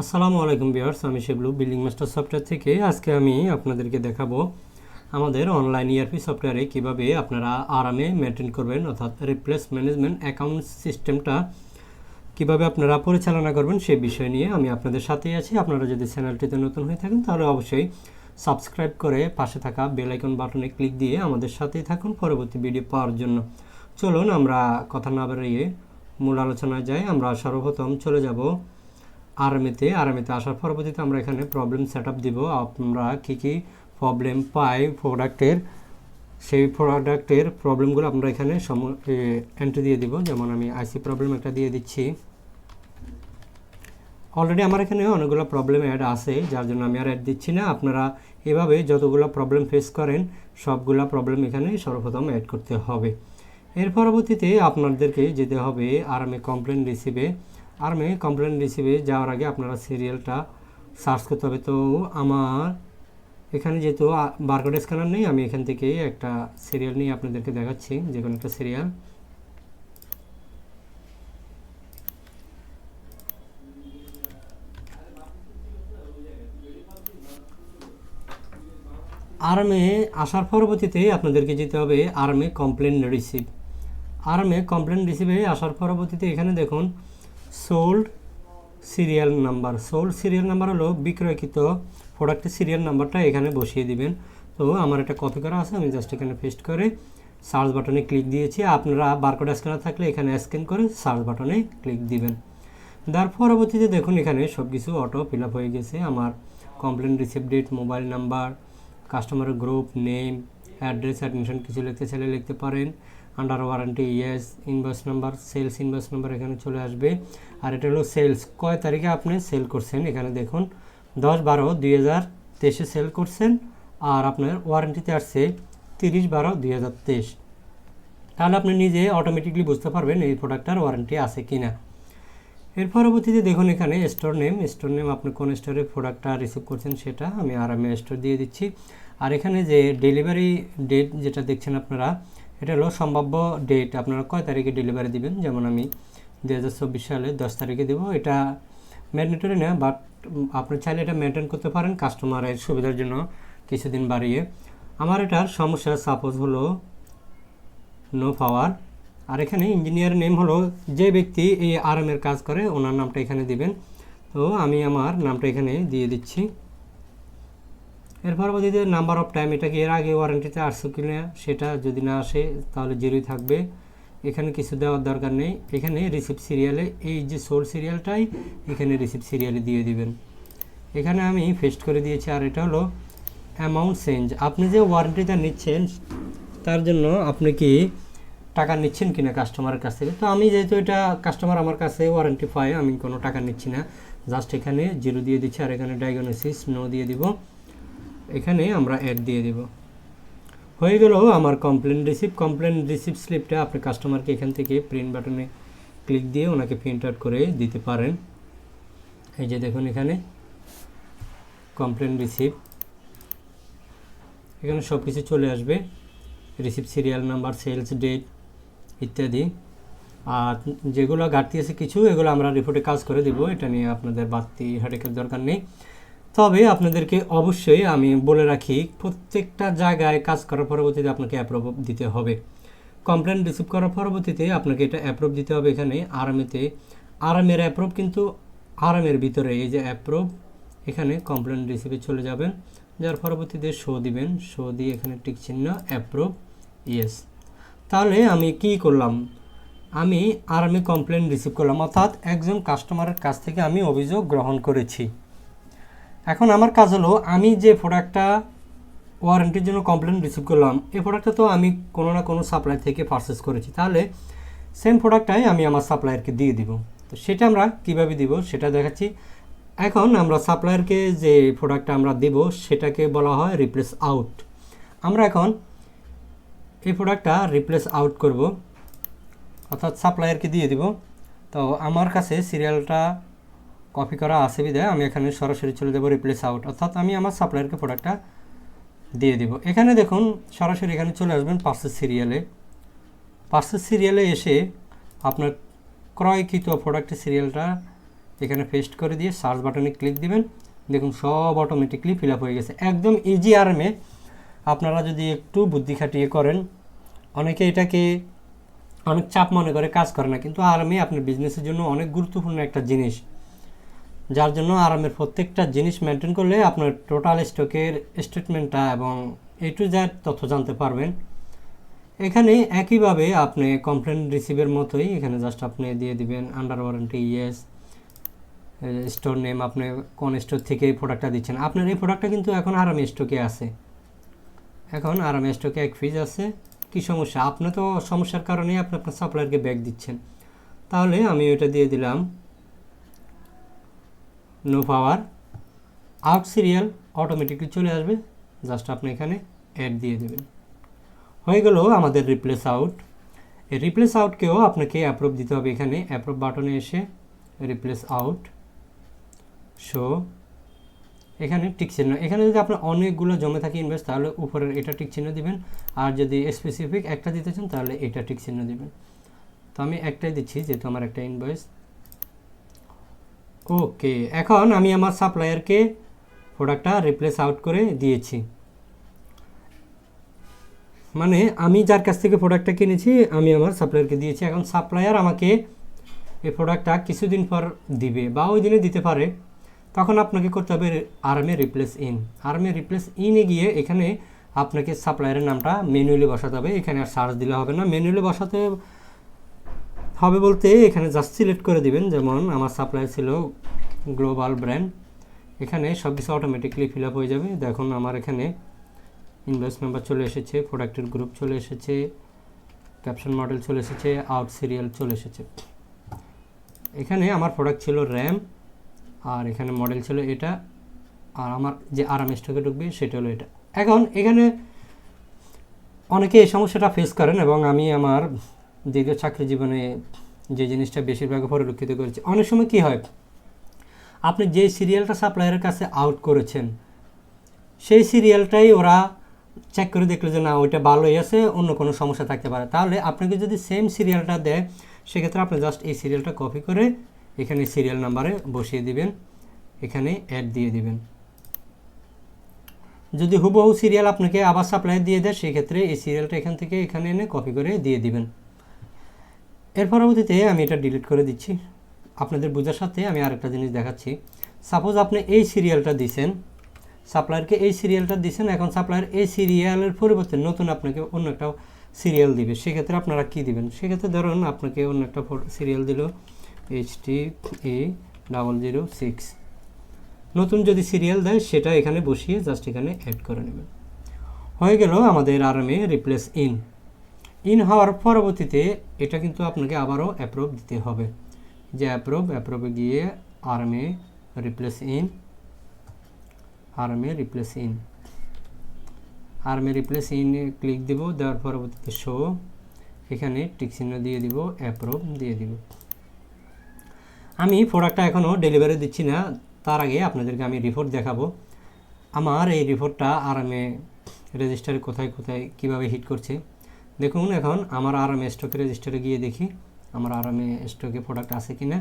আসসালামু আলাইকুম বিয়ার্স আমি শিবলু, বিল্ডিং মাস্টার সফটওয়্যার থেকে। আজকে আমি আপনাদেরকে দেখাবো আমাদের অনলাইন ইআরপি সফটওয়্যারে কীভাবে আপনারা আরামে মেনটেন করবেন, অর্থাৎ রিপ্লেস ম্যানেজমেন্ট অ্যাকাউন্ট সিস্টেমটা কীভাবে আপনারা পরিচালনা করবেন সেই বিষয় নিয়ে আমি আপনাদের সাথেই আছি। আপনারা যদি চ্যানেলটিতে নতুন হয়ে থাকেন, তাহলে অবশ্যই সাবস্ক্রাইব করে পাশে থাকা বেল আইকন বাটনে ক্লিক দিয়ে আমাদের সাথেই থাকুন পরবর্তী ভিডিও পাওয়ার জন্য। চলুন আমরা কথা না বেরিয়ে মূল আলোচনায় যাই। আমরা সর্বপ্রথম চলে যাব আরামেতে আরামেতে আসার পরবর্তীতে আমরা এখানে প্রবলেম সেট আপ দিব। আমরা কী কী প্রবলেম পাই প্রোডাক্টের সেই প্রোডাক্টের প্রবলেমগুলো আমরা এখানে সম এন্ট্রি দিয়ে দিব। যেমন আমি আইসি প্রবলেম একটা দিয়ে দিচ্ছি। অলরেডি আমার এখানে অনেকগুলো প্রবলেম অ্যাড আছে, যার জন্য আমি আর অ্যাড দিচ্ছি না। আপনারা এভাবে যতগুলো প্রবলেম ফেস করেন, সবগুলো প্রবলেম এখানে সর্বপ্রথম অ্যাড করতে হবে। এর পরবর্তীতে আপনাদেরকে যেতে হবে আরামে কমপ্লেন রিসিভে আরামে কমপ্লেন রিসিভে যাওয়ার আগে আপনারা সিরিয়ালটা সার্চ করতে হবে। তো আমার এখানে যেহেতু বারকোড স্ক্যানার নেই, আমি এখান থেকে একটা সিরিয়াল নিয়ে আপনাদেরকে দেখাচ্ছি, যে কোনো একটা সিরিয়াল। আর্মে আসার পরবর্তীতে আপনাদেরকে যেতে হবে RMA complain receive. RMA complain রিসিভে আসার পরবর্তীতে এখানে দেখুন sold serial number sold serial number হলো বিক্রয়কৃত প্রোডাক্টের সিরিয়াল নাম্বারটা এখানে বসিয়ে দিবেন। তো আমার একটা কপি করা আছে, আমি জাস্ট এখানে পেস্ট করে সার্চ বাটনে ক্লিক দিয়েছি। আপনারা বারকোড স্ক্যানার থাকলে এখানে স্ক্যান করে সার্চ বাটনে ক্লিক দিবেন। তার পরবর্তীতে দেখুন এখানে সব কিছু অটো ফিল হয়ে গেছে। আমার complain receive date mobile number কাস্টমারের গ্রুপ নেম অ্যাড্রেস অ্যাডমিশন কিছু লিখতে চাইলে লিখতে পারেন। Under warranty yes invoice number sales invoice number এখানে চলে আসবে। আর এটা হলো সেলস কয় তারিখে আপনি সেল করছেন? এখানে দেখুন, দশ বারো দুই হাজার তেইশে সেল করছেন আর আপনার ওয়ারেন্টিতে আসছে তিরিশ বারো দুই হাজার তেইশ। তাহলে আপনি নিজে অটোমেটিকলি বুঝতে পারবেন এই প্রোডাক্টটার ওয়ারেন্টি আছে কি না এর পরবর্তীতে দেখুন এখানে স্টোর নেম স্টোর নেম আপনি কোন স্টোরে প্রোডাক্টটা রিসিভ করছেন সেটা আমি আরামে স্টোর দিয়ে দিচ্ছি। আর এখানে যে ডেলিভারি ডেট যেটা দেখছেন আপনারা, এটা হলো সম্ভাব্য ডেট আপনারা কয় তারিখে ডেলিভারি দিবেন? যেমন আমি দু হাজার চব্বিশ সালে দশ তারিখে দেবো। এটা ম্যান্ডেটরি না বাট আপনি চাইলে এটা মেনটেন করতে পারেন কাস্টমারের সুবিধার জন্য কিছুদিন বাড়িয়ে। আমার এটার সমস্যা সাপোজ হলো নো পাওয়ার আর এখানে ইঞ্জিনিয়ার নেম হলো যে ব্যক্তি এই আরামের কাজ করে, ওনার নামটা এখানে দিবেন। তো আমি আমার নামটা এখানে দিয়ে দিচ্ছি। এরপর এর পরবর্তীতে নাম্বার অফ টাইম এটা কি এর আগে ওয়ারেন্টিতে আসছে কিনা সেটা যদি না আসে, তাহলে জিরোই থাকবে। এখানে কিছু দেওয়ার দরকার নেই। এখানে রিসিপ্ট সিরিয়ালে এই যে সোল সিরিয়ালটাই এখানে রিসিপ্ট সিরিয়ালে দিয়ে দিবেন। এখানে আমি ফেস্ট করে দিয়েছি, আর এটা হলো অ্যামাউন্ট চেঞ্জ আপনি যে ওয়ারেন্টিটা নিচ্ছেন, তার জন্য আপনি কি টাকা নিচ্ছেন কিনা কাস্টমারের কাছ থেকে? তো আমি যেহেতু এটা কাস্টমার আমার কাছে ওয়ারেন্টি পাই আমি কোনো টাকা নিচ্ছি না। জাস্ট এখানে জিরো দিয়ে দিচ্ছি আর এখানে ডায়াগনোসিস নো দিয়ে দিব। এখানে আমরা অ্যাড দিয়ে দিব। হয়ে গেল আমার কমপ্লেন রিসিভ কমপ্লেন রিসিভ স্লিপটা আপনি কাস্টমারকে এখান থেকে প্রিন্ট বাটনে ক্লিক দিয়ে ওনাকে প্রিন্ট আউট করে দিতে পারেন। এই যে দেখুন এখানে কমপ্লেন রিসিভ এখানে সব কিছু চলে আসবে। Receive serial number sales date ইত্যাদি। আর যেগুলো ঘাটতি আছে কিছু, এগুলো আমরা রিপোর্টে কাজ করে দিব। এটা নিয়ে আপনাদের বাড়তি হেডেকের দরকার নেই। তবে আপনাদেরকে অবশ্যই আমি বলে রাখি, প্রত্যেকটা জায়গায় কাজ করার পরবর্তীতে আপনাকে অ্যাপ্রুভ দিতে হবে। কমপ্লেন রিসিভ করার পরবর্তীতে আপনাকে এটা অ্যাপ্রুভ দিতে হবে এখানে আরামেতে। আরামের অ্যাপ্রুভ কিন্তু আরামের ভিতরে এই যে অ্যাপ্রুভ এখানে কমপ্লেন রিসিভে চলে যাবেন। যার পরবর্তীতে শো দিবেন। শো দিয়ে এখানে টিক চিহ্ন অ্যাপ্রুভ ইয়েস তাহলে আমি কি করলাম? আমি আরামে কমপ্লেন রিসিভ করলাম, অর্থাৎ একজন কাস্টমারের কাছ থেকে আমি অভিযোগ গ্রহণ করেছি। এখন আমার কাজ হলো, আমি যে প্রোডাক্টটা ওয়ারেন্টির জন্য কমপ্লেন রিসিভ করলাম, এই প্রোডাক্টটা তো আমি কোনো না কোনো সাপ্লাই থেকে পারচেস করেছি। তাহলে সেম প্রোডাক্টটাই আমি আমার সাপ্লায়ারকে দিয়ে দিব। তো সেটা আমরা কীভাবে দিব সেটা দেখাচ্ছি। এখন আমরা সাপ্লায়ারকে যে প্রোডাক্টটা আমরা দেব, সেটাকে বলা হয় রিপ্লেস আউট আমরা এখন এই প্রোডাক্টটা রিপ্লেস আউট করব। অর্থাৎ সাপ্লায়ারকে দিয়ে দিব। তো আমার কাছে সিরিয়ালটা কপি করা আছে বিধায় আমি এখানে সরাসরি চলে দেবো রিপ্লেস আউট অর্থাৎ আমি আমার সাপ্লায়ারকে প্রোডাক্টটা দিয়ে দেব। এখানে দেখুন, সরাসরি এখানে চলে আসবেন পার্সেস সিরিয়ালে পার্সেস সিরিয়ালে এসে আপনার ক্রয়কৃত প্রোডাক্টের সিরিয়ালটা এখানে পেস্ট করে দিয়ে সার্চ বাটনে ক্লিক দিবেন। দেখুন, সব অটোমেটিকলি ফিল হয়ে গেছে। একদম ইজি আর্মে আপনারা যদি একটু বুদ্ধি খাটিয়ে করেন অনেকে এটাকে অনেক চাপ মনে করে কাজ করে না, কিন্তু আরামে আপনার বিজনেসের জন্য অনেক গুরুত্বপূর্ণ একটা জিনিস। যার জন্য আরামের প্রত্যেকটা জিনিস মেনটেন করলে আপনার টোটাল স্টকের স্টেটমেন্টটা এবং এ টু জ্যাড তথ্য জানতে পারবেন। এখানে একইভাবে আপনি কমপ্লেন রিসিভের মতোই এখানে জাস্ট আপনি দিয়ে দিবেন under warranty yes store name আপনি কোন স্টোর থেকে এই প্রোডাক্টটা দিচ্ছেন। আপনার এই প্রোডাক্টটা কিন্তু এখন আরামে স্টকে আছে। এখন আরামে স্টকে এক ফিজ আছে। কি সমস্যা? আপনি তো সমস্যার কারণে আপনি আপনার সাপ্লায়ারকে ব্যাগ দিচ্ছেন। তাহলে আমি ওইটা দিয়ে দিলাম। No power out serial automatically চলে আসবে। জাস্ট আপনি এখানে অ্যাড দিয়ে দেবেন। হয়ে গেল আমাদের রিপ্লেস আউট এই রিপ্লেস আউটকেও আপনাকে অ্যাপ্রুভ দিতে হবে। এখানে অ্যাপ্রুভ বাটনে এসে রিপ্লেস আউট শো এখানে টিক চিহ্ন। এখানে যদি আপনার অনেকগুলো জমে থাকে ইনভেস্ট তাহলে উপরের এটা টিক চিহ্ন দিবেন। আর যদি স্পেসিফিক একটা দিতে চান, তাহলে এটা টিক চিহ্ন দিবেন। তো আমি একটাই দিচ্ছি, যেহেতু আমার একটা ইনভয়েস ওকে এখন আমি আমার সাপ্লায়ারকে প্রোডাক্টটা রিপ্লেস আউট করে দিয়েছি। মানে আমি যার কাছ থেকে প্রোডাক্টটা কিনেছি, আমি আমার সাপ্লায়ারকে দিয়েছি। এখন সাপ্লায়ার আমাকে এই প্রোডাক্টটা কিছুদিন পর দিবে, বা ওই দিনে দিতে পারে। তখন আপনাকে করতে হবে RMA replace in RMA replace ইনে গিয়ে এখানে আপনাকে সাপ্লায়ারের নামটা ম্যানুয়ালি বসাতে হবে। এখানে আর সার্চ দিলে হবে না। ম্যানুয়ালি বসাতে হবে বলতে এখানে জাস্ট সিলেক্ট করে দিবেন। যেমন আমার সাপ্লাই ছিল গ্লোবাল ব্র্যান্ড এখানে সব কিছু অটোমেটিকলি ফিল আপ হয়ে যাবে। দেখুন আমার এখানে ইনভয়েস নাম্বার চলে এসেছে প্রোডাক্টের গ্রুপ চলে এসেছে ক্যাপশন মডেল চলে এসেছে আউট সিরিয়াল চলে এসেছে। এখানে আমার প্রোডাক্ট ছিল র্যাম আর এখানে মডেল ছিল এটা। আর আমার যে আরাম স্টকে ঢুকবে সেটা হলো এটা। এখন এখানে অনেকে এই সমস্যাটা ফেস করেন এবং আমি আমার দীর্ঘ চাকরি জীবনে যে জিনিসটা বেশিরভাগ পরিলক্ষিত করেছি, অনেক সময় কি হয়, আপনি যে সিরিয়ালটা সাপ্লায়ারের কাছে আউট করেছেন, সেই সিরিয়ালটাই ওরা চেক করে দেখল যে না, ওইটা ভালোই আছে, অন্য কোনো সমস্যা থাকতে পারে। তাহলে আপনাকে যদি সেম সিরিয়ালটা দেয়, সেক্ষেত্রে আপনি জাস্ট এই সিরিয়ালটা কপি করে এখানে সিরিয়াল নাম্বারে বসিয়ে দিবেন, এখানে অ্যাড দিয়ে দিবেন। যদি হুবহু সিরিয়াল আপনাকে আবার সাপ্লাই দিয়ে দেয়, সেক্ষেত্রে এই সিরিয়ালটা এখান থেকে এখানে এনে কপি করে দিয়ে দিবেন। এর পরবর্তীতে আমি এটা ডিলিট করে দিচ্ছি। আপনাদের বোঝার সাথে আমি আরেকটা জিনিস দেখাচ্ছি। সাপোজ আপনি এই সিরিয়ালটা দিছেন সাপ্লায়ারকে এই সিরিয়ালটা দিছেন, এখন সাপ্লায়ার এই সিরিয়ালের পরিবর্তে নতুন আপনাকে অন্য একটা সিরিয়াল দিবে। সেক্ষেত্রে আপনারা কি দিবেন? সেক্ষেত্রে ধরুন আপনাকে অন্য একটা সিরিয়াল দিল। H T A double zero six নতুন যদি সিরিয়াল দেয়, সেটা এখানে বসিয়ে জাস্ট এখানে অ্যাড করে নেবেন। হয়ে গেল আমাদের আরামে রিপ্লেস ইন ইন হওয়ার পরবর্তীতে এটা কিন্তু আপনাকে আবারও অ্যাপ্রুভ দিতে হবে। যে অ্যাপ্রুভ অ্যাপ্রুভে গিয়ে RMA replace in RMA replace in RMA replace in click দিব, দেওয়ার পরবর্তীতে শো এখানে টিক দিয়ে দিব অ্যাপ্রুভ দিয়ে দিব। আমি প্রোডাক্টটা এখনও ডেলিভারি দিচ্ছি না। তার আগে আপনাদেরকে আমি রিপোর্ট দেখাবো। আমার এই রিপোর্টটা আরামে রেজিস্টারে কোথায় কোথায়, কীভাবে হিট করছে। দেখুন এখন আমার আরামে স্টকে রেজিস্টারে গিয়ে দেখি, আমার আরামে স্টকে প্রোডাক্ট আছে কি না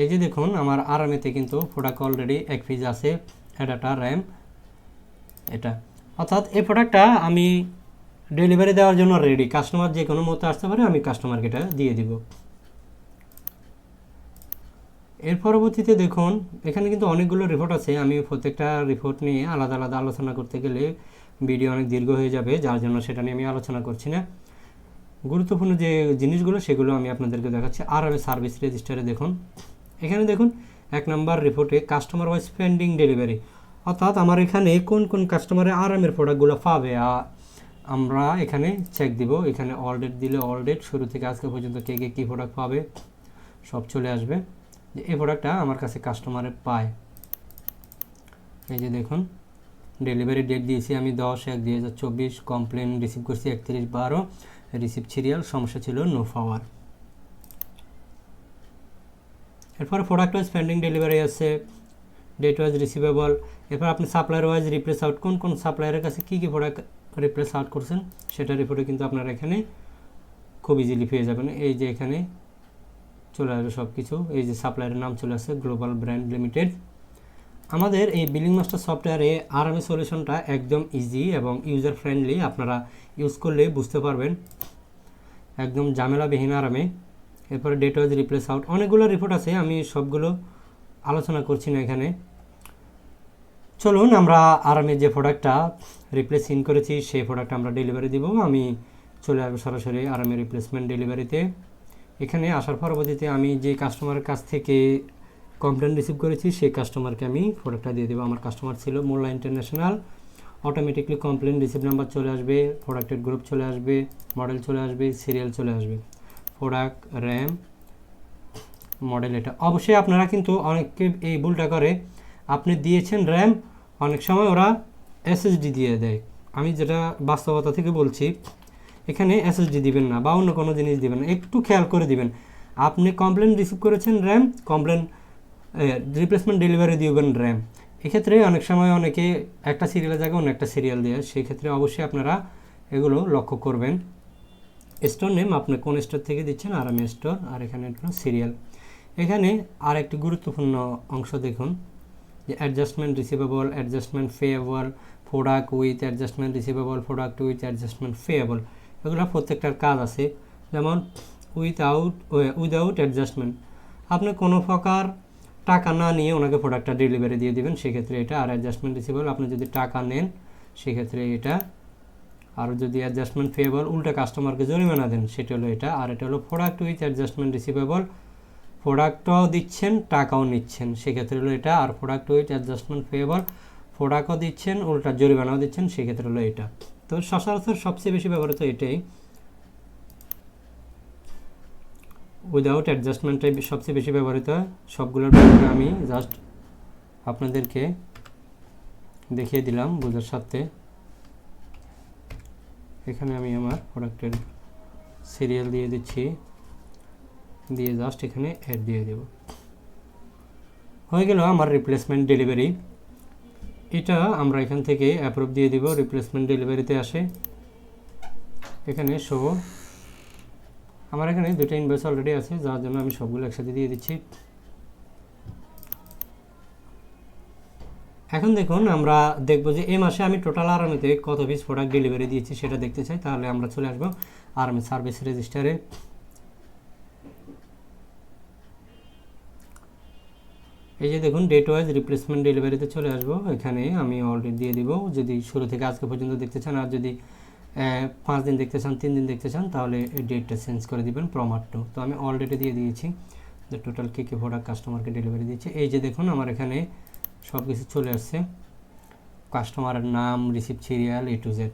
এই যে দেখুন, আমার আরামেতে কিন্তু প্রোডাক্ট অলরেডি এক পিস আছে এডাটা র্যাম এটা। অর্থাৎ এই প্রোডাক্টটা আমি ডেলিভারি দেওয়ার জন্য রেডি কাস্টমার যে কোনো মতো আসতে পারে, আমি কাস্টমারকে এটা দিয়ে দিব। এর পরবর্তীতে দেখুন, এখানে কিন্তু অনেকগুলো রিপোর্ট আছে। আমি প্রত্যেকটা রিপোর্ট নিয়ে আলাদা আলাদা আলোচনা করতে গেলে ভিডিও অনেক দীর্ঘ হয়ে যাবে, যার জন্য সেটা নিয়ে আমি আলোচনা করছি না। গুরুত্বপূর্ণ যে জিনিসগুলো, সেগুলো আমি আপনাদেরকে দেখাচ্ছি। আর আমি সার্ভিস রেজিস্টারে দেখুন। এখানে দেখুন, এক নম্বর রিপোর্টে কাস্টমার ওয়াইজ পেন্ডিং ডেলিভারি অর্থাৎ আমার এখানে কোন কোন কাস্টমারে আরামের প্রোডাক্টগুলো পাবে আমরা এখানে চেক দিব। এখানে অল ডেট দিলে অল ডেট শুরু থেকে আজকে পর্যন্ত কে কে কী প্রোডাক্ট পাবে, সব চলে আসবে। যে এই প্রোডাক্টটা আমার কাছে কাস্টমারে পায়। এই যে দেখুন ডেলিভারি ডেট দিয়েছি আমি দশ এক দুই হাজার চব্বিশ কমপ্লেন রিসিভ করছি একত্রিশ বারো রিসিভ সিরিয়াল সমস্যা ছিল নো পাওয়ার এরপরে প্রোডাক্ট ওয়াইজ পেন্ডিং ডেলিভারি আছে ডেট ওয়াইজ রিসিভেবল এরপর আপনি সাপ্লায়ার ওয়াইজ রিপ্লেস আউট কোন কোন সাপ্লায়ারের কাছে কী কী প্রোডাক্ট রিপ্লেস আউট করছেন সেটা রিপোর্টে কিন্তু আপনারা এখানে খুব ইজিলি পেয়ে যাবেন। এই যে এখানে চলে আসবে সব কিছু এই যে সাপ্লায়ারের নাম চলে আসছে গ্লোবাল ব্র্যান্ড লিমিটেড আমাদের এই বিলিং মাস্টার সফটওয়্যারে আরএমএ সলিউশনটা একদম ইজি এবং ইউজার ফ্রেন্ডলি আপনারা ইউজ করলে বুঝতে পারবেন। একদম ঝামেলাবিহীন আরামে এরপরে ডেট ওয়াইজ রিপ্লেস আউট অনেকগুলো রিপোর্ট আছে, আমি সবগুলো আলোচনা করছি না এখানে। চলুন, আমরা আরামে যে প্রোডাক্টটা রিপ্লেস ইন করেছি, সেই প্রোডাক্ট আমরা ডেলিভারি দিব। আমি চলে আসব সরাসরি আরামে রিপ্লেসমেন্ট ডেলিভারিতে এখানে আসার পরবর্তীতে আমি যে কাস্টমারের কাছ থেকে কমপ্লেন রিসিভ করেছি, সেই কাস্টমারকে আমি প্রোডাক্টটা দিয়ে দেবো। আমার কাস্টমার ছিল Molla International automatically complain receive number চলে আসবে প্রোডাক্টের গ্রুপ চলে আসবে মডেল চলে আসবে সিরিয়াল চলে আসবে। প্রোডাক্ট র্যাম মডেল এটা। অবশ্যই আপনারা কিন্তু অনেকে এই ভুলটা করে। আপনি দিয়েছেন র্যাম অনেক সময় ওরা এসএসডি দিয়ে দেয়। আমি যেটা বাস্তবতা থেকে বলছি, এখানে এসএসডি দিবেন না বা অন্য কোনো জিনিস দিবেন না, একটু খেয়াল করে দিবেন। আপনি কমপ্লেন রিসিভ করেছেন র্যাম কমপ্লেন রিপ্লেসমেন্ট ডেলিভারি দিবেন র্যাম এক্ষেত্রে অনেক সময় অনেকে একটা সিরিয়ালের জায়গায় অন্য একটা সিরিয়াল দেয় সেই ক্ষেত্রে অবশ্যই আপনারা এগুলো লক্ষ্য করবেন। স্টোর নেম আপনি কোন স্টোর থেকে দিচ্ছেন আর আমি স্টোর আর এখানে সিরিয়াল এখানে আর একটি গুরুত্বপূর্ণ অংশ দেখুন। যে adjustment receivable adjustment payable product with adjustment receivable product with adjustment payable এগুলো প্রত্যেকটার কাজ আছে। যেমন উইথআউট উইদাউট অ্যাডজাস্টমেন্ট আপনি কোনো প্রকার টাকা না নিয়ে ওনাকে প্রোডাক্টটা ডেলিভারি দিয়ে দেবেন, সেক্ষেত্রে এটা আর অ্যাডজাস্টমেন্ট রিসিভেবল আপনি যদি টাকা নেন, সেক্ষেত্রে এটা আর যদি অ্যাডজাস্টমেন্ট ফেয়েবল উল্টা কাস্টমারকে জরিমানা দেন, সেটা হলো এটা। আর এটা হলো প্রোডাক্ট উইথ অ্যাডজাস্টমেন্ট রিসিভেবল প্রোডাক্টও দিচ্ছেন, টাকাও নিচ্ছেন। সেক্ষেত্রে হলো এটা, আর প্রোডাক্ট উইথ অ্যাডজাস্টমেন্ট ফেয়েবল প্রোডাক্টও দিচ্ছেন, উল্টা জরিমানাও দিচ্ছেন, সেক্ষেত্রে হলো এটা। তো সচরাচর সবচেয়ে বেশি ব্যবহৃত এটাই। উইদাউট অ্যাডজাস্টমেন্টটাই সবচেয়ে বেশি ব্যবহৃত সবগুলোর ব্যাপারে আমি জাস্ট আপনাদেরকে দেখিয়ে দিলাম, বোঝার সাথে এখানে আমি আমার প্রোডাক্টের সিরিয়াল দিয়ে দিচ্ছি। দিয়ে জাস্ট এখানে অ্যাড দিয়ে দেব। হয়ে গেল আমার রিপ্লেসমেন্ট ডেলিভারি এটা আমরা এখান থেকে অ্যাপ্রুভ দিয়ে দিব রিপ্লেসমেন্ট ডেলিভারিতে আসে। এখানে শো আমার এখানে দুটো ইনভয়েস অলরেডি আছে, যার জন্য আমি সবগুলো একসাথে দিয়ে দিচ্ছি। এখন দেখুন, আমরা দেখব যে এই মাসে আমি টোটাল আরামিতে কত পিস প্রোডাক্ট ডেলিভারি দিয়েছি সেটা দেখতে চাই, তাহলে আমরা চলে আসব আরামি সার্ভিস রেজিস্টারে এই যে দেখুন ডেট ওয়াইজ রিপ্লেসমেন্ট ডেলিভারিতে চলে আসব। এখানে আমি অলরেডি দিয়ে দিব। যদি শুরু থেকে আজকে পর্যন্ত দেখতে চান, আর যদি পাঁচ দিন দেখতে চান, তিন দিন দেখতে চান, তাহলে এই ডেটটা চেঞ্জ করে দিবেন প্রমাটটু তো আমি অলরেডি দিয়ে দিয়েছি। যে টোটাল কী কী প্রোডাক্ট কাস্টমারকে ডেলিভারি দিয়েছি। এই যে দেখুন, আমার এখানে সব কিছু চলে আসছে। কাস্টমারের নাম receive serial A to Z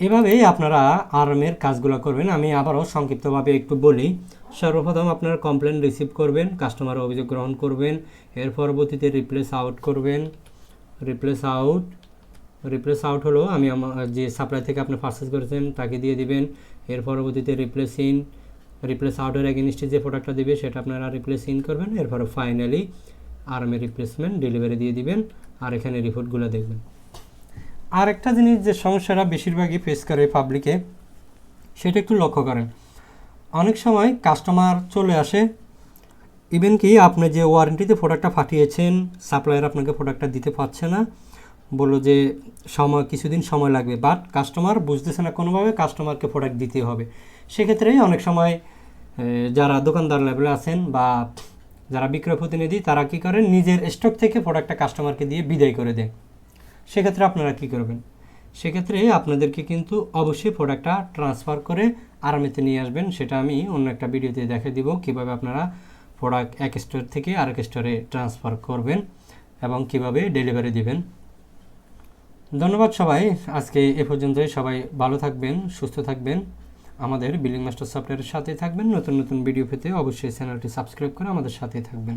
এভাবেই আপনারা আরামের কাজগুলো করবেন। আমি আবারও সংক্ষিপ্তভাবে একটু বলি, সর্বপ্রথম আপনারা কমপ্লেন রিসিভ করবেন কাস্টমার অভিযোগ গ্রহণ করবেন, এর পরবর্তীতে রিপ্লেস আউট করবেন। রিপ্লেস আউট রিপ্লেস আউট হলো আমি আমার যে সাপ্লাই থেকে আপনি পারচেস করেছেন তাকে দিয়ে দিবেন, এর পরবর্তীতে রিপ্লেস ইন রিপ্লেস আউটের এগেনস্টে যে প্রোডাক্টটা দিবে সেটা আপনারা রিপ্লেস ইন করবেন, এরপরে ফাইনালি আরামের রিপ্লেসমেন্ট ডেলিভারি দিয়ে দিবেন, আর এখানে রিপোর্টগুলো দেখবেন। আর একটা জিনিস যে সমস্যাটা বেশিরভাগই ফেস করে পাবলিকে সেটা একটু লক্ষ্য করেন। অনেক সময় কাস্টমার চলে আসে ইভেন কি আপনি যে ওয়ারেন্টিতে প্রোডাক্টটা পাঠিয়েছেন সাপ্লায়ার আপনাকে প্রোডাক্টটা দিতে পারছে না, বলল যে সময়, কিছুদিন সময় লাগবে বাট কাস্টমার বুঝতেছে না কোনোভাবে কাস্টমারকে প্রোডাক্ট দিতে হবে। সেক্ষেত্রে অনেক সময় যারা দোকানদার লেভেলে আছেন বা যারা বিক্রয় প্রতিনিধি, তারা কী করেন? নিজের স্টক থেকে প্রোডাক্টটা কাস্টমারকে দিয়ে বিদায় করে দেয় সেক্ষেত্রে আপনারা কী করবেন? সেক্ষেত্রে আপনাদেরকে কিন্তু অবশ্যই প্রোডাক্টটা ট্রান্সফার করে আরামেতে নিয়ে আসবেন। সেটা আমি অন্য একটা ভিডিওতে দেখে দিব কীভাবে আপনারা প্রোডাক্ট এক স্টোর থেকে আরেক স্টোরে ট্রান্সফার করবেন এবং কীভাবে ডেলিভারি দিবেন। ধন্যবাদ সবাই। আজকে এ পর্যন্তই। সবাই ভালো থাকবেন, সুস্থ থাকবেন। আমাদের বিলিং মাস্টার সফটওয়্যারের সাথে থাকবেন। নতুন নতুন ভিডিও পেতে অবশ্যই চ্যানেলটি সাবস্ক্রাইব করে আমাদের সাথে থাকবেন।